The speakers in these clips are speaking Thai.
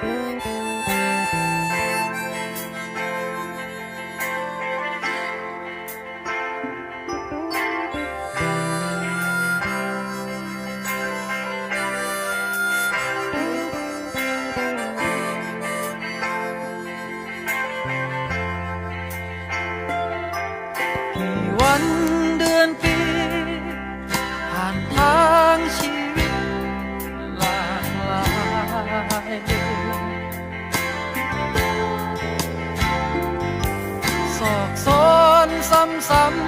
一万。some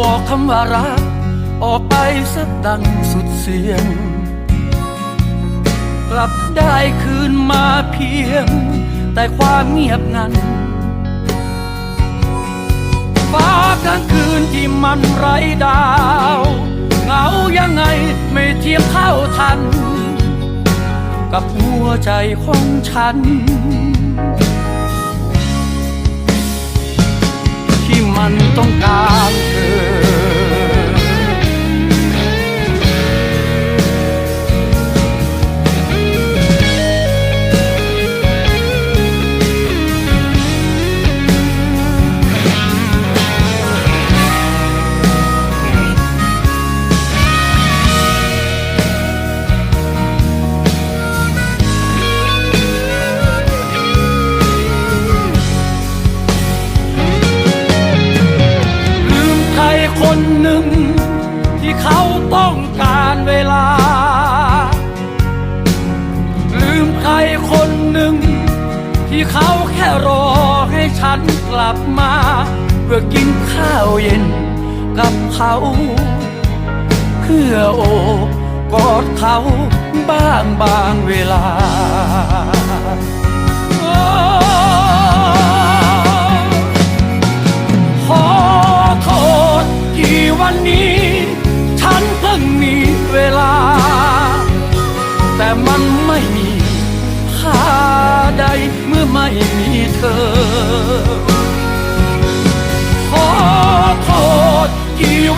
บอกคำว่ารัก ออกไปสักดังสุดเสียง กลับได้คืนมาเพียง แต่ความเงียบงันฟ้ากลางคืนที่มันไร้ดาวเหงายังไงไม่เทียมเท่าทัน กับหัวใจของฉัน ลับมา เพื่อกินข้าวเย็นกับเขา เพื่อโอบกอดเขาบ้างบางเวลา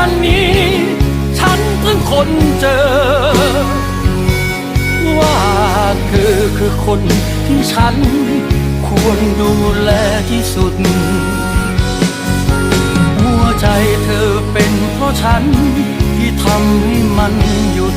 วันนี้ ฉันเพิ่งคนเจอ ว่าเธอคือคนที่ฉัน ควรดูแลที่สุด หัวใจเธอเป็นเพราะฉันที่ทำให้มันหยุด